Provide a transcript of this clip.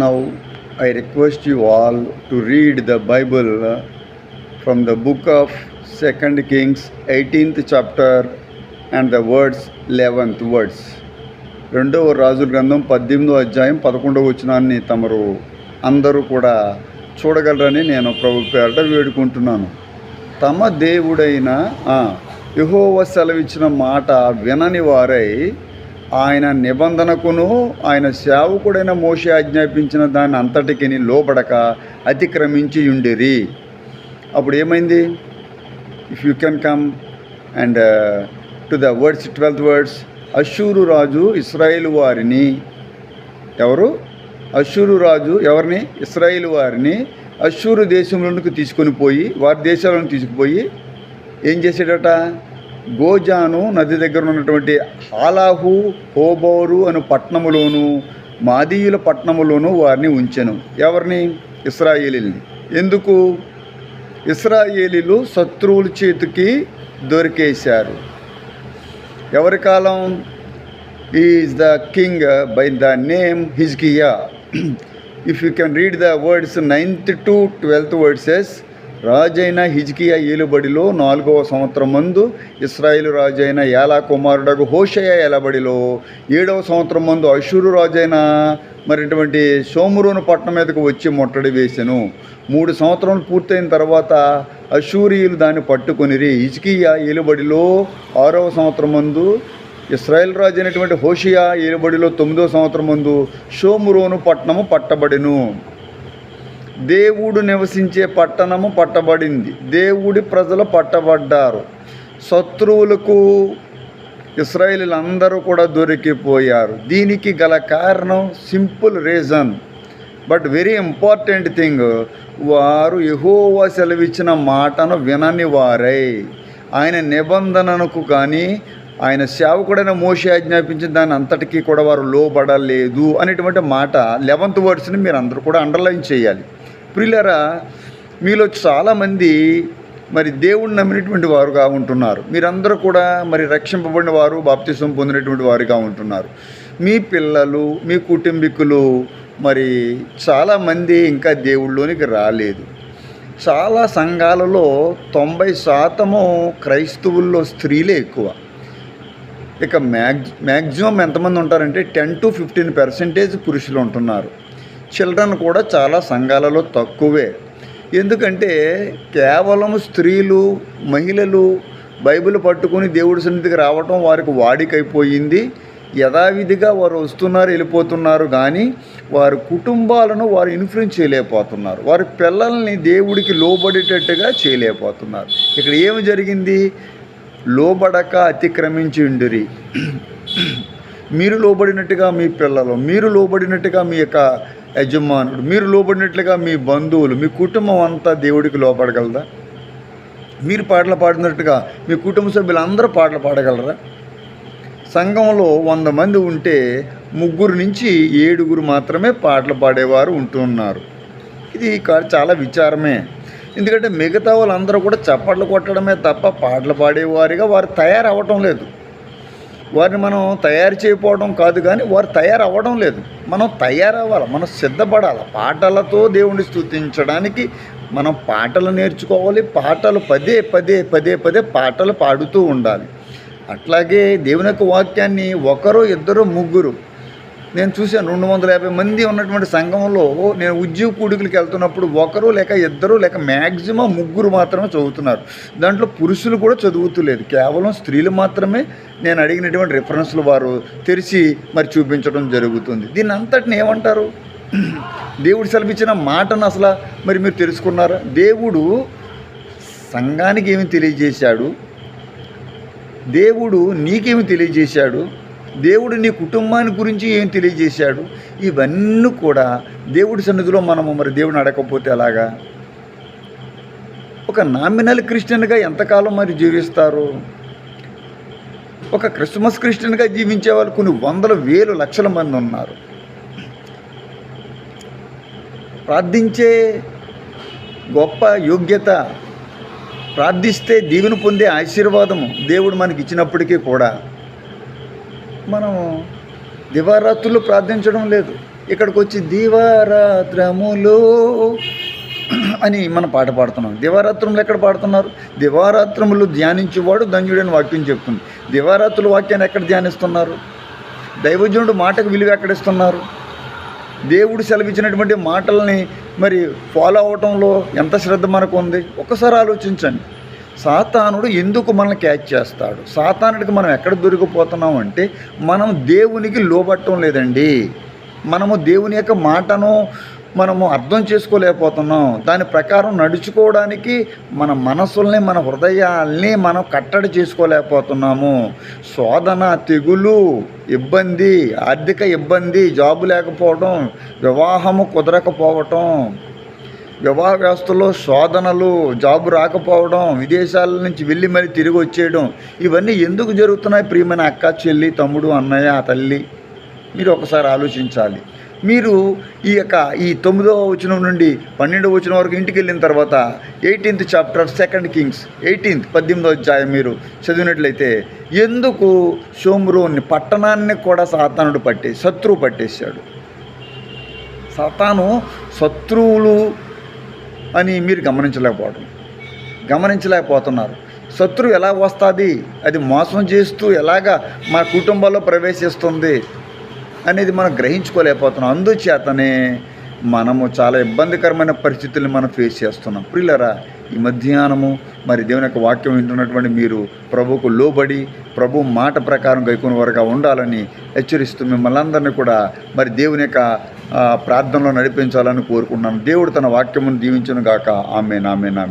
Now I request you all to read the Bible from the book of second kings eighteenth chapter and the words 11th words రెండవ రాజుల గ్రంథం పద్దెనిమిదో అధ్యాయం పదకొండవ వచ్చినాన్ని తమరు అందరూ కూడా చూడగలరని నేను ప్రభు పేరట వేడుకుంటున్నాను తమ దేవుడైన యహోవ సెలవిచ్చిన మాట వినని వారై ఆయన నిబంధనకును ఆయన సేవకుడైన మోషే ఆజ్ఞాపించిన దాన్ని అంతటికి లోబడక అతిక్రమించి ఉండిరి అప్పుడు ఏమైంది? If you can come and to the words twelfth words అశూరు రాజు ఇస్రాయిల్ వారిని. ఎవరు? అశూరు రాజు ఎవరిని? ఇస్రాయిల్ వారిని. అశూరు దేశంలోనికి తీసుకొని పోయి వారి దేశాలను తీసుకుపోయి ఏం చేసాడట గోజాను నది దగ్గర ఉన్నటువంటి ఆలాహు హోబోరు అను పట్టణములోను మాదీయుల పట్టణములోను వారిని ఉంచెను. ఎవరిని? ఇస్రాయేలీల్ని. ఎందుకు? ఇస్రాయేలీలు శత్రువుల చేతికి దొరికేశారు. ఎవరి కాలం? Is the king by the name Hezekiah if you can read the words ninth to twelfth verses రాజైన హిజ్కియా ఏలుబడిలో నాలుగవ సంవత్సరం మందు ఇస్రాయేల్ రాజైన యాలా కుమారుడకు హోషయ ఏలబడిలో ఏడవ సంవత్సరం మందు అశూరు రాజైన మరిటువంటి సోమురును పట్టణం మీదకు వచ్చి ముట్టడి వేసెను. మూడు సంవత్సరాలు పూర్తయిన తర్వాత అశూరియులు దాన్ని పట్టుకొనిరి. హిజ్కియా ఏలుబడిలో ఆరవ సంవత్సరం మందు ఇస్రాయేల్ రాజు అయినటువంటి హోషియా ఏలుబడిలో తొమ్మిదో సంవత్సరం ముందు షోమురోను పట్టణము పట్టబడెను. దేవుడు నివసించే పట్టణము పట్టబడింది. దేవుడి ప్రజలు పట్టబడ్డారు. శత్రువులకు ఇస్రాయేలీలందరూ కూడా దొరికిపోయారు. దీనికి గల కారణం simple reason. But very important thing వారు ఎహోవా సెలవిచ్చిన మాటను వినని వారై. ఆయన నిబంధనకు కానీ ఆయన సేవకుడైన మోషే ఆజ్ఞాపించిన దాని అంతటికీ కూడా వారు లోబడలేదు అనేటువంటి మాట లెవెంత్ వర్డ్స్ని మీరు అందరూ కూడా అండర్లైన్ చేయాలి. ప్రిలరా మీలో చాలామంది మరి దేవుణ్ణి నమ్మినటువంటి వారుగా ఉంటున్నారు. మీరందరూ కూడా మరి రక్షింపబడిన వారు బాప్తిసం పొందినటువంటి వారుగా ఉంటున్నారు. మీ పిల్లలు మీ కుటుంబీకులు మరి చాలామంది ఇంకా దేవుళ్ళలోనికి రాలేదు. చాలా సంఘాలలో తొంభై శాతము క్రైస్తవుల్లో స్త్రీలే ఎక్కువ. ఇక మ్యాగ్ మ్యాక్సిమం ఎంతమంది ఉంటారంటే టెన్ టు ఫిఫ్టీన్ పర్సెంటేజ్ పురుషులు ఉంటున్నారు. చిల్డ్రన్ కూడా చాలా సంఘాలలో తక్కువే. ఎందుకంటే కేవలం స్త్రీలు మహిళలు బైబిల్ పట్టుకుని దేవుడి సన్నిధికి రావటం వారికి వాడికైపోయింది. యథావిధిగా వారు వస్తున్నారు వెళ్ళిపోతున్నారు కానీ వారి కుటుంబాలను వారు ఇన్ఫ్లుయెన్స్ చేయలేకపోతున్నారు. వారి పిల్లల్ని దేవుడికి లోబడేటట్టుగా చేయలేకపోతున్నారు. ఇక్కడ ఏమి జరిగింది? లోబడక అతిక్రమించి ఉండిరి మీరు లోబడినట్టుగా మీ పిల్లలు మీరు లోబడినట్టుగా మీ యొక్క యజమానుడు మీరు లోబడినట్లుగా మీ బంధువులు మీ కుటుంబం అంతా దేవుడికి లోపడగలదా మీరు పాటలు పాడినట్టుగా మీ కుటుంబ సభ్యులందరూ పాటలు పాడగలరా? సంఘంలో వంద మంది ఉంటే ముగ్గురు నుంచి ఏడుగురు మాత్రమే పాటలు పాడేవారు ఉంటున్నారు. ఇది చాలా విచారమే. ఎందుకంటే మిగతా వాళ్ళందరూ కూడా చప్పట్లు కొట్టడమే తప్ప పాటలు పాడేవారిగా వారు తయారవ్వటం లేదు. వారిని మనం తయారు చేయకపోవడం కాదు కానీ వారు తయారవ్వడం లేదు. మనం తయారవ్వాలి మనం సిద్ధపడాలి. పాటలతో దేవుణ్ణి స్థుతించడానికి మనం పాటలు నేర్చుకోవాలి పాటలు పదే పదే పదే పదే పాటలు పాడుతూ ఉండాలి. అట్లాగే దేవుని యొక్క వాక్యాన్ని ఒకరు ఇద్దరు ముగ్గురు నేను చూశాను రెండు వందల యాభై మంది ఉన్నటువంటి సంఘంలో నేను ఉద్యోగ కూడికలకు వెళ్తున్నప్పుడు ఒకరు లేక ఇద్దరు లేక మ్యాక్సిమం ముగ్గురు మాత్రమే చదువుతున్నారు. దాంట్లో పురుషులు కూడా చదువుతులేదు. కేవలం స్త్రీలు మాత్రమే నేను అడిగినటువంటి రిఫరెన్స్లు వారు తెరిచి మరి చూపించడం జరుగుతుంది. దీన్ని అంతటిని ఏమంటారు? దేవుడు సెలవిచ్చిన మాటను అసలు మరి మీరు తెలుసుకున్నారా? దేవుడు సంఘానికి ఏమి తెలియజేశాడు? దేవుడు నీకేమి తెలియజేశాడు? దేవుడు నీ కుటుంబాన్ని గురించి ఏం తెలియజేశాడు? ఇవన్నీ కూడా దేవుడి సన్నిధిలో మనము మరి దేవుడిని అడగకపోతే అలాగా ఒక నామినల్ క్రిస్టియన్గా ఎంతకాలం మరి జీవిస్తారు? ఒక క్రిస్మస్ క్రిస్టియన్గా జీవించే వాళ్ళు కొన్ని వందల వేలు లక్షల మంది ఉన్నారు. ప్రార్థించే గొప్ప యోగ్యత ప్రార్థిస్తే దీవెన పొందే ఆశీర్వాదము దేవుడు మనకి ఇచ్చినప్పటికీ కూడా మనం దివారాత్రులు ప్రార్థించడం లేదు. ఇక్కడికి వచ్చి దివారాత్రములో అని మనం పాట పాడుతున్నాం. దివారాత్రములు ఎక్కడ పాడుతున్నారు? దివారాత్రములు ధ్యానించేవాడు ధన్యుడని వాక్యం చెప్తుంది. దివారాత్రుల వాక్యాన్ని ఎక్కడ ధ్యానిస్తున్నారు? దైవజనుడు మాటకు విలువ ఎక్కడిస్తున్నారు? దేవుడు సెలవిచ్చినటువంటి మాటల్ని మరి ఫాలో అవటంలో ఎంత శ్రద్ధ మనకు ఉంది ఒకసారి ఆలోచించండి. సాతానుడు ఎందుకు మనల్ని క్యాచ్ చేస్తాడు? సాతానుడికి మనం ఎక్కడ దొరికిపోతున్నాం అంటే మనం దేవునికి లోబట్టం లేదండి. మనము దేవుని యొక్క మాటను మనము అర్థం చేసుకోలేకపోతున్నాం. దాని ప్రకారం నడుచుకోవడానికి మన మనసుల్ని మన హృదయాల్ని మనం కట్టడి చేసుకోలేకపోతున్నాము. శోధన తెగులు ఇబ్బంది ఆర్థిక ఇబ్బంది జాబు లేకపోవడం వివాహము కుదరకపోవటం వివాహ వ్యవస్థలో శోధనలు జాబు రాకపోవడం విదేశాల నుంచి వెళ్ళి మళ్ళీ తిరిగి వచ్చేయడం ఇవన్నీ ఎందుకు జరుగుతున్నాయి? ప్రియమైన అక్క చెల్లి తమ్ముడు అన్నయ్య తల్లి మీరు ఒకసారి ఆలోచించాలి. మీరు ఈ యొక్క ఈ తొమ్మిదవ వచనం నుండి పన్నెండవ వచనం వరకు ఇంటికి వెళ్ళిన తర్వాత eighteenth chapter second kings eighteenth పద్దెనిమిదో అధ్యాయం మీరు చదివినట్లయితే ఎందుకు షోమ్రోన్ని పట్టణాన్ని కూడా సాతానుడు పట్టే శత్రువు పట్టేశాడు? సాతాను శత్రువులు అని మీరు గమనించలేకపోవడం గమనించలేకపోతున్నారు. శత్రువు ఎలా వస్తుంది? అది మోసం చేస్తూ ఎలాగా మా కుటుంబాల్లో ప్రవేశిస్తుంది అనేది మనం గ్రహించుకోలేకపోతున్నాం. అందుచేతనే మనము చాలా ఇబ్బందికరమైన పరిస్థితుల్ని మనం ఫేస్ చేస్తున్నాం. ప్రియులరా ఈ మధ్యాహ్నము మరి దేవుని యొక్క వాక్యం వింటున్నటువంటి మీరు ప్రభువుకు లోబడి ప్రభు మాట ప్రకారం గైకొని వరగా ఉండాలని హెచ్చరిస్తూ మిమ్మల్ని అందరినీ కూడా మరి దేవుని యొక్క ప్రార్థనలో నడిపించాలని కోరుకుంటున్నాను. దేవుడు తన వాక్యమును దీవించును గాక ఆమె నామే నామే